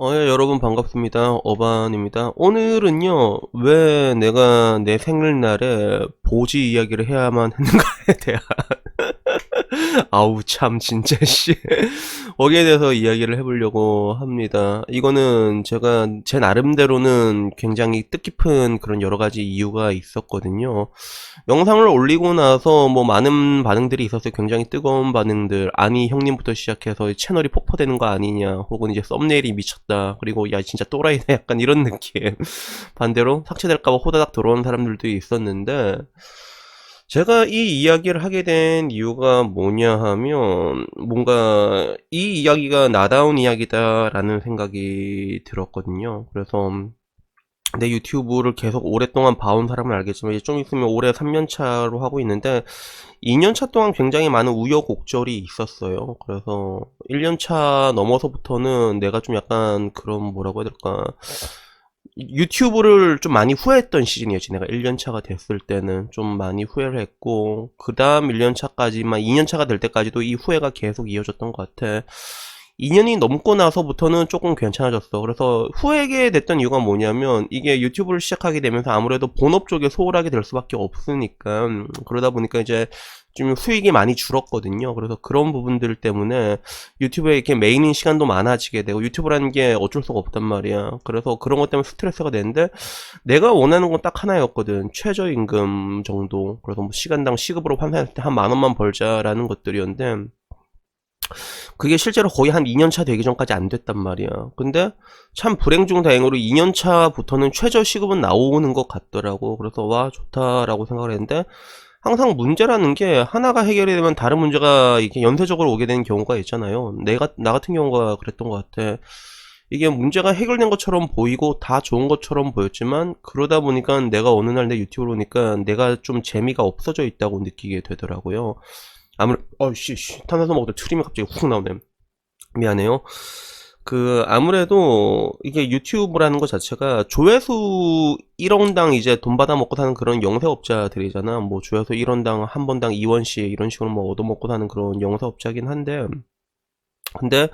어, 예, 여러분 반갑습니다. 어반입니다. 오늘은요, 왜 내가 내 생일날에 보지 이야기를 해야만 했는가에 대한, 아우, 참, 진짜, 씨. 거기에 대해서 이야기를 해보려고 합니다. 이거는 제가 제 나름대로는 굉장히 뜻깊은 그런 여러 가지 이유가 있었거든요. 영상을 올리고 나서 뭐 많은 반응들이 있었어요. 굉장히 뜨거운 반응들. 아니, 형님부터 시작해서 채널이 폭파되는 거 아니냐. 혹은 이제 썸네일이 미쳤다. 그리고 야, 진짜 또라이네. 약간 이런 느낌. 반대로 삭제될까봐 호다닥 들어오는 사람들도 있었는데, 제가 이 이야기를 하게 된 이유가 뭐냐 하면, 뭔가 이 이야기가 나다운 이야기다라는 생각이 들었거든요. 그래서 내 유튜브를 계속 오랫동안 봐온 사람은 알겠지만 이제 좀 있으면 올해 3년 차로 하고 있는데 2년 차 동안 굉장히 많은 우여곡절이 있었어요. 그래서 1년 차 넘어서부터는 내가 좀 약간 그런 뭐라고 해야 될까 유튜브를 좀 많이 후회했던 시즌이었지. 내가 1년차가 됐을 때는 좀 많이 후회를 했고 그 다음 1년차까지만 2년차가 될 때까지도 이 후회가 계속 이어졌던 것 같아. 2년이 넘고 나서부터는 조금 괜찮아졌어. 그래서 후회게 됐던 이유가 뭐냐면 이게 유튜브를 시작하게 되면서 아무래도 본업 쪽에 소홀하게 될 수밖에 없으니까 음, 그러다 보니까 이제 좀 수익이 많이 줄었거든요. 그래서 그런 부분들 때문에 유튜브에 이렇게 메인인 시간도 많아지게 되고 유튜브라는 게 어쩔 수가 없단 말이야. 그래서 그런 것 때문에 스트레스가 되는데 내가 원하는 건 딱 하나였거든. 최저임금 정도. 그래서 뭐 시간당 시급으로 환산했을 때한 만 원만 벌자라는 것들이었는데 그게 실제로 거의 한 2년차 되기 전까지 안 됐단 말이야. 근데 참 불행 중 다행으로 2년차부터는 최저 시급은 나오는 것 같더라고. 그래서 와, 좋다라고 생각을 했는데, 항상 문제라는 게 하나가 해결이 되면 다른 문제가 이렇게 연쇄적으로 오게 되는 경우가 있잖아요. 내가, 나 같은 경우가 그랬던 것 같아. 이게 문제가 해결된 것처럼 보이고 다 좋은 것처럼 보였지만 그러다 보니까 내가 어느 날 내 유튜브를 보니까 내가 좀 재미가 없어져 있다고 느끼게 되더라고요. 아무래 어씨 씨 탄산수 먹다 트림이 갑자기 훅 나오네. 미안해요. 그 아무래도 이게 유튜브라는 것 자체가 조회수 1원당 이제 돈 받아 먹고 사는 그런 영세업자들이잖아. 뭐 조회수 1원당 한 번당 2원씩 이런 식으로 뭐 얻어 먹고 사는 그런 영세업자긴 한데 근데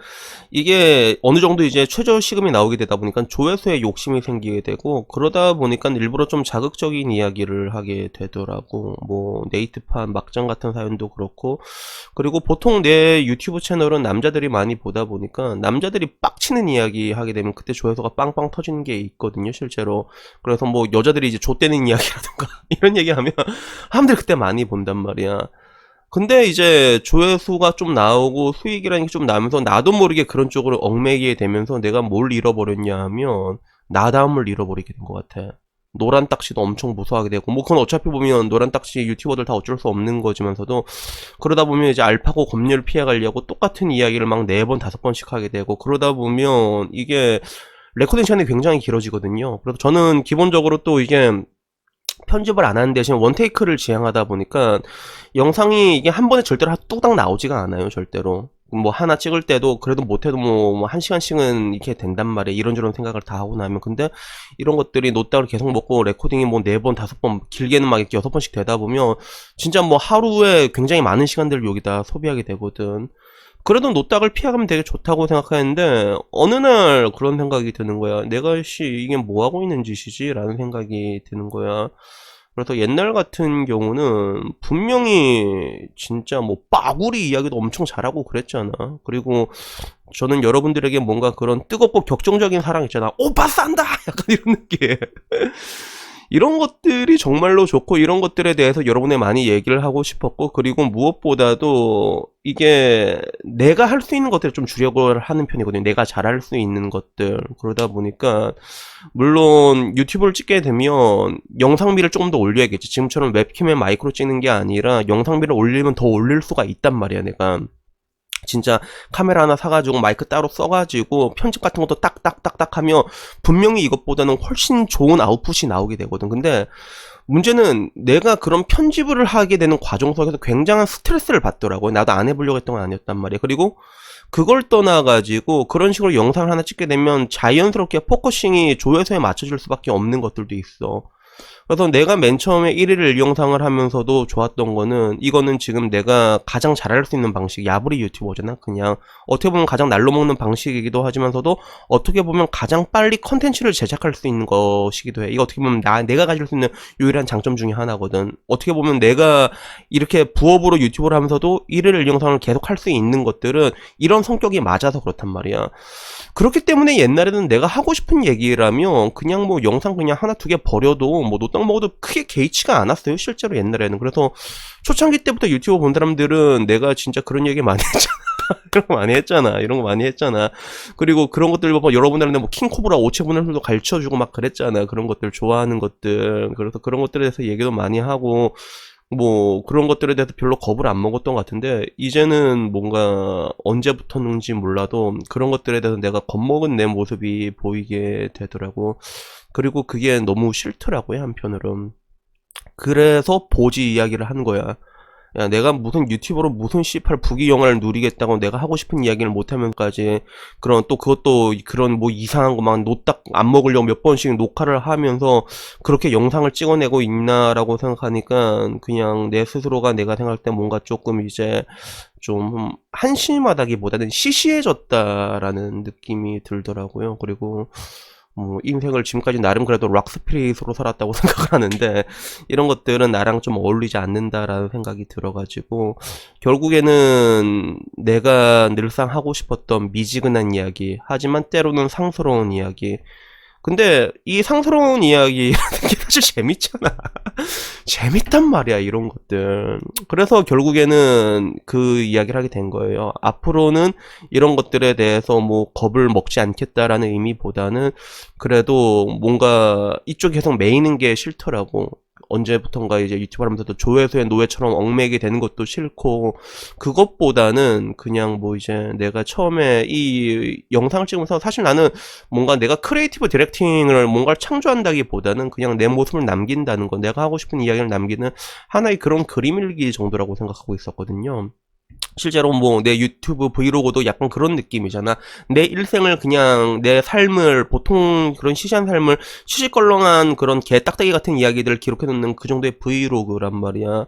이게 어느 정도 이제 최저 시급이 나오게 되다 보니까 조회수에 욕심이 생기게 되고 그러다 보니까 일부러 좀 자극적인 이야기를 하게 되더라고. 뭐 네이트판 막장 같은 사연도 그렇고. 그리고 보통 내 유튜브 채널은 남자들이 많이 보다 보니까 남자들이 빡치는 이야기 하게 되면 그때 조회수가 빵빵 터지는 게 있거든요 실제로. 그래서 뭐 여자들이 이제 좆되는 이야기라든가 이런 얘기하면 사람들이 그때 많이 본단 말이야 근데 이제 조회수가 좀 나오고 수익이라는 게 좀 나면서 나도 모르게 그런 쪽으로 얽매이게 되면서 내가 뭘 잃어버렸냐 하면 나다움을 잃어버리게 된 것 같아. 노란 딱지도 엄청 무서워하게 되고 뭐 그건 어차피 보면 노란 딱지 유튜버들 다 어쩔 수 없는 거지만서도 그러다 보면 이제 알파고 검열을 피해가려고 똑같은 이야기를 막 네 번 다섯 번씩 하게 되고 그러다 보면 이게 레코딩 시간이 굉장히 길어지거든요. 그래서 저는 기본적으로 또 이게 편집을 안 하는 대신 원테이크를 지향하다 보니까 영상이 이게 한 번에 절대로 하- 뚝딱 나오지가 않아요, 절대로. 뭐 하나 찍을 때도 그래도 못해도 뭐 한 시간씩은 이렇게 된단 말이에요. 이런저런 생각을 다 하고 나면 근데 이런 것들이 노딱을 계속 먹고 레코딩이 뭐 네 번 다섯 번 길게는 막 이렇게 여섯 번씩 되다 보면 진짜 뭐 하루에 굉장히 많은 시간들을 여기다 소비하게 되거든. 그래도 노딱을 피하면 되게 좋다고 생각하는데 어느 날 그런 생각이 드는 거야. 내가 씨 이게 뭐 하고 있는 짓이지 라는 생각이 드는 거야. 그래서 옛날 같은 경우는 분명히 진짜 뭐 빠구리 이야기도 엄청 잘하고 그랬잖아. 그리고 저는 여러분들에게 뭔가 그런 뜨겁고 격정적인 사랑 있잖아. 오빠 싼다! 약간 이런 느낌. 이런 것들이 정말로 좋고 이런 것들에 대해서 여러분에 많이 얘기를 하고 싶었고 그리고 무엇보다도 이게 내가 할 수 있는 것들을 좀 주력을 하는 편이거든요. 내가 잘할 수 있는 것들. 그러다 보니까 물론 유튜브를 찍게 되면 영상비를 조금 더 올려야겠지. 지금처럼 웹캠에 마이크로 찍는 게 아니라 영상비를 올리면 더 올릴 수가 있단 말이야, 내가. 진짜 카메라 하나 사가지고 마이크 따로 써가지고 편집 같은 것도 딱딱딱딱 하면 분명히 이것보다는 훨씬 좋은 아웃풋이 나오게 되거든. 근데 문제는 내가 그런 편집을 하게 되는 과정 속에서 굉장한 스트레스를 받더라고요. 나도 안 해보려고 했던 건 아니었단 말이에요. 그리고 그걸 떠나가지고 그런 식으로 영상을 하나 찍게 되면 자연스럽게 포커싱이 조회수에 맞춰질 수밖에 없는 것들도 있어. 그래서 내가 맨 처음에 1일 영상을 하면서도 좋았던 거는 이거는 지금 내가 가장 잘할 수 있는 방식 야부리 유튜버잖아 그냥. 어떻게 보면 가장 날로 먹는 방식이기도 하지만서도 어떻게 보면 가장 빨리 컨텐츠를 제작할 수 있는 것이기도 해. 이거 어떻게 보면 나 내가 가질 수 있는 유일한 장점 중에 하나거든. 어떻게 보면 내가 이렇게 부업으로 유튜브를 하면서도 1일 영상을 계속 할 수 있는 것들은 이런 성격이 맞아서 그렇단 말이야. 그렇기 때문에 옛날에는 내가 하고 싶은 얘기라면 그냥 뭐 영상 그냥 하나 두 개 버려도 뭐 노딱 먹어도 크게 개의치가 않았어요 실제로 옛날에는. 그래서 초창기 때부터 유튜브 본 사람들은 내가 진짜 그런 얘기 많이 했잖아. 그런 거 많이 했잖아. 이런 거 많이 했잖아. 그리고 그런 것들 뭐 여러분들한테 뭐 킹코브라 오체분할도 가르쳐주고 막 그랬잖아. 그런 것들 좋아하는 것들. 그래서 그런 것들에 대해서 얘기도 많이 하고 뭐 그런 것들에 대해서 별로 겁을 안 먹었던 것 같은데 이제는 뭔가 언제부터인지 몰라도 그런 것들에 대해서 내가 겁먹은 내 모습이 보이게 되더라고. 그리고 그게 너무 싫더라고요 한편으로 그래서 보지 이야기를 한 거야 야 내가 무슨 유튜버로 무슨 C8 부귀 영화를 누리겠다고 내가 하고 싶은 이야기를 못하면까지 그런 또 그것도 그런 뭐 이상한 거 막 노딱 안 먹으려고 몇 번씩 녹화를 하면서 그렇게 영상을 찍어내고 있나라고 생각하니까 그냥 내 스스로가 내가 생각할 때 뭔가 조금 이제 좀 한심하다기보다는 시시해졌다라는 느낌이 들더라고요. 그리고 뭐 인생을 지금까지 나름 그래도 락스피릿으로 살았다고 생각을 하는데 이런 것들은 나랑 좀 어울리지 않는다라는 생각이 들어가지고 결국에는 내가 늘상 하고 싶었던 미지근한 이야기 하지만 때로는 상스러운 이야기. 근데 이 상스러운 이야기라는 게 사실 재밌잖아. 재밌단 말이야, 이런 것들. 그래서 결국에는 그 이야기를 하게 된 거예요. 앞으로는 이런 것들에 대해서 뭐 겁을 먹지 않겠다라는 의미보다는 그래도 뭔가 이쪽이 계속 메이는 게 싫더라고. 언제부턴가 이제 유튜브 하면서도 조회수의 노예처럼 얽매게 되는 것도 싫고 그것보다는 그냥 뭐 이제 내가 처음에 이 영상을 찍으면서 사실 나는 뭔가 내가 크리에이티브 디렉팅을 뭔가를 창조한다기보다는 그냥 내 모습을 남긴다는 거 내가 하고 싶은 이야기를 남기는 하나의 그런 그림 일기 정도라고 생각하고 있었거든요. 실제로 뭐 내 유튜브 브이로그도 약간 그런 느낌이잖아. 내 일생을 그냥 내 삶을 보통 그런 시시한 삶을 시시껄렁한 그런 개딱대기 같은 이야기들을 기록해 놓는 그 정도의 브이로그란 말이야.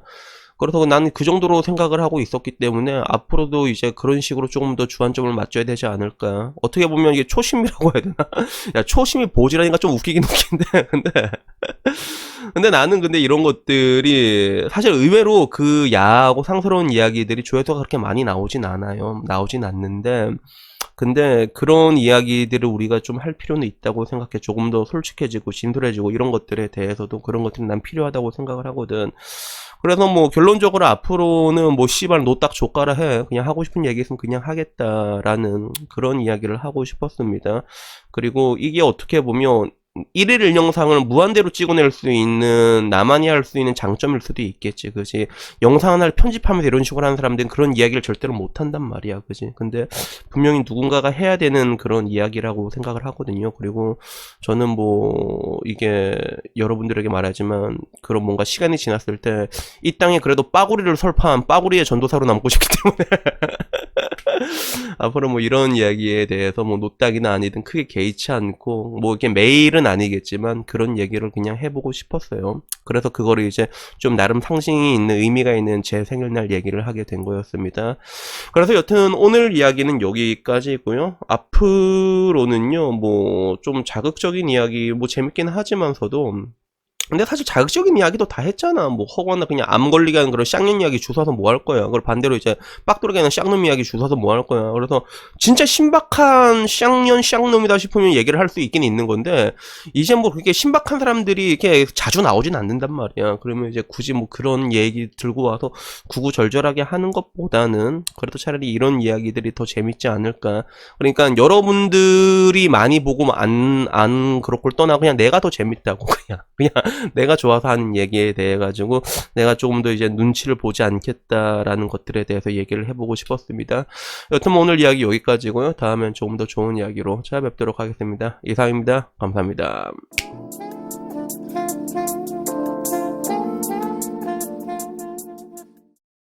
그래서 나는 그 정도로 생각을 하고 있었기 때문에 앞으로도 이제 그런 식으로 조금 더 주안점을 맞춰야 되지 않을까. 어떻게 보면 이게 초심이라고 해야 되나? 야, 초심이 보지라니까 좀 웃기긴 웃긴데, 근데. 근데 나는 근데 이런 것들이 사실 의외로 그 야하고 상스러운 이야기들이 조회수가 그렇게 많이 나오진 않아요. 나오진 않는데 근데 그런 이야기들을 우리가 좀 할 필요는 있다고 생각해. 조금 더 솔직해지고 진솔해지고 이런 것들에 대해서도 그런 것들이 난 필요하다고 생각을 하거든. 그래서 뭐 결론적으로 앞으로는 뭐 씨발 노딱 조까라 해. 그냥 하고 싶은 얘기 있으면 그냥 하겠다라는 그런 이야기를 하고 싶었습니다. 그리고 이게 어떻게 보면 일일 영상을 무한대로 찍어낼 수 있는 나만이 할 수 있는 장점일 수도 있겠지 그지? 영상 하나를 편집하면서 이런 식으로 하는 사람들은 그런 이야기를 절대로 못 한단 말이야 그지? 근데 분명히 누군가가 해야 되는 그런 이야기라고 생각을 하거든요. 그리고 저는 뭐 이게 여러분들에게 말하지만 그런 뭔가 시간이 지났을 때 이 땅에 그래도 빠구리를 설파한 빠구리의 전도사로 남고 싶기 때문에 앞으로 뭐 이런 이야기에 대해서 뭐 노딱이나 아니든 크게 개의치 않고 뭐 이게 매일은 아니겠지만 그런 얘기를 그냥 해보고 싶었어요. 그래서 그거를 이제 좀 나름 상징이 있는 의미가 있는 제 생일날 얘기를 하게 된 거였습니다. 그래서 여튼 오늘 이야기는 여기까지고요. 앞으로는요 뭐 좀 자극적인 이야기 뭐 재밌긴 하지만서도 근데 사실 자극적인 이야기도 다 했잖아. 뭐 허거나 그냥 암 걸리게 하는 그런 쌍년 이야기 주워서 뭐 할 거야. 그걸 반대로 이제 빡돌게 하는 쌍놈 이야기 주워서 뭐 할 거야. 그래서 진짜 신박한 쌍년 쌍놈이다 싶으면 얘기를 할 수 있긴 있는 건데 이제 뭐 그렇게 신박한 사람들이 이렇게 자주 나오진 않는단 말이야. 그러면 이제 굳이 뭐 그런 얘기 들고 와서 구구절절하게 하는 것보다는 그래도 차라리 이런 이야기들이 더 재밌지 않을까. 그러니까 여러분들이 많이 보고 안, 안 그렇걸 떠나 그냥 내가 더 재밌다고 그냥. 그냥 내가 좋아서 하는 얘기에 대해 가지고 내가 조금 더 이제 눈치를 보지 않겠다라는 것들에 대해서 얘기를 해보고 싶었습니다. 여튼 뭐 오늘 이야기 여기까지고요. 다음엔 조금 더 좋은 이야기로 찾아뵙도록 하겠습니다. 이상입니다. 감사합니다.